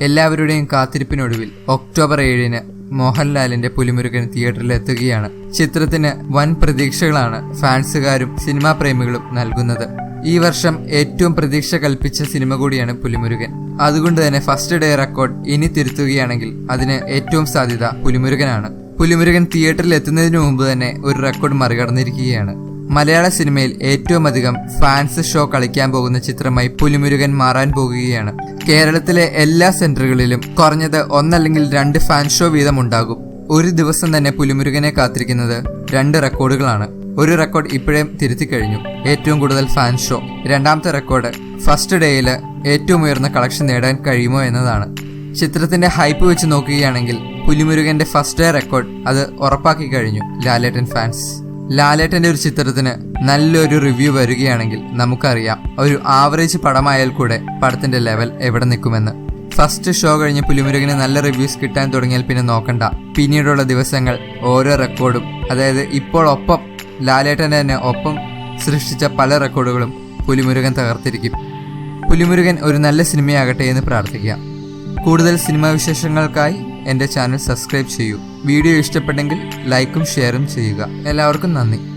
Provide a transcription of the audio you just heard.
എല്ലാവരുടെയും കാത്തിരിപ്പിനൊടുവിൽ ഒക്ടോബർ ഏഴിന് മോഹൻലാലിന്റെ പുലിമുരുകൻ തിയേറ്ററിൽ എത്തുകയാണ്. ചിത്രത്തിന് വൻ പ്രതീക്ഷകളാണ് ഫാൻസുകാരും സിനിമാ പ്രേമികളും നൽകുന്നത്. ഈ വർഷം ഏറ്റവും പ്രതീക്ഷ കൽപ്പിച്ച സിനിമ കൂടിയാണ് പുലിമുരുകൻ. അതുകൊണ്ട് തന്നെ ഫസ്റ്റ് ഡേ റെക്കോർഡ് ഇനി തിരുത്തുകയാണെങ്കിൽ അതിന് ഏറ്റവും സാധ്യത പുലിമുരുകനാണ്. പുലിമുരുകൻ തിയേറ്ററിൽ എത്തുന്നതിന് മുമ്പ് തന്നെ ഒരു റെക്കോർഡ് മറികടന്നിരിക്കുകയാണ്. മലയാള സിനിമയിൽ ഏറ്റവും അധികം ഫാൻസ് ഷോ കളിക്കാൻ പോകുന്ന ചിത്രമായി പുലിമുരുകൻ മാറാൻ പോകുകയാണ്. കേരളത്തിലെ എല്ലാ സെന്ററുകളിലും കുറഞ്ഞത് ഒന്നല്ലെങ്കിൽ രണ്ട് ഫാൻ ഷോ വീതം ഉണ്ടാകും ഒരു ദിവസം തന്നെ പുലിമുരുകനെ കാത്തിരിക്കുന്നത് രണ്ട് റെക്കോർഡുകളാണ്. ഒരു റെക്കോർഡ് ഇപ്പോഴേ തിരുത്തി കഴിഞ്ഞു. ഏറ്റവും കൂടുതൽ ഫാൻ ഷോ. രണ്ടാമത്തെ റെക്കോർഡ് ഫസ്റ്റ് ഡേയിൽ ഏറ്റവും ഉയർന്ന കളക്ഷൻ നേടാൻ കഴിയുമോ എന്നതാണ്. ചിത്രത്തിന്റെ ഹൈപ്പ് വെച്ച് നോക്കുകയാണെങ്കിൽ പുലിമുരുകന്റെ ഫസ്റ്റ് ഡേ റെക്കോർഡ് അത് ഉറപ്പാക്കി കഴിഞ്ഞു ലാലേട്ടൻ ഫാൻസ്. ലാലേട്ടന്റെ ഒരു ചിത്രത്തിന് നല്ലൊരു റിവ്യൂ വരികയാണെങ്കിൽ നമുക്കറിയാം. ഒരു ആവറേജ് പടമായാൽ കൂടെ പടത്തിന്റെ ലെവൽ എവിടെ നിൽക്കുമെന്ന്. ഫസ്റ്റ് ഷോ കഴിഞ്ഞ് പുലിമുരുകന് നല്ല റിവ്യൂസ് കിട്ടാൻ തുടങ്ങിയാൽ പിന്നെ നോക്കണ്ട. പിന്നീടുള്ള ദിവസങ്ങൾ ഓരോ റെക്കോർഡും. അതായത് ഇപ്പോൾ ഒപ്പം ലാലേട്ടന്റെ തന്നെ ഒപ്പം സൃഷ്ടിച്ച പല റെക്കോർഡുകളും പുലിമുരുകൻ തകർത്തിരിക്കും. പുലിമുരുകൻ ഒരു നല്ല സിനിമയാകട്ടെ എന്ന് പ്രാർത്ഥിക്കാം. കൂടുതൽ സിനിമാ വിശേഷങ്ങൾക്കായി എന്റെ ചാനൽ സബ്സ്ക്രൈബ് ചെയ്യൂ. വീഡിയോ ഇഷ്ടപ്പെട്ടെങ്കിൽ ലൈക്കും ഷെയറും ചെയ്യുക. എല്ലാവർക്കും നന്ദി.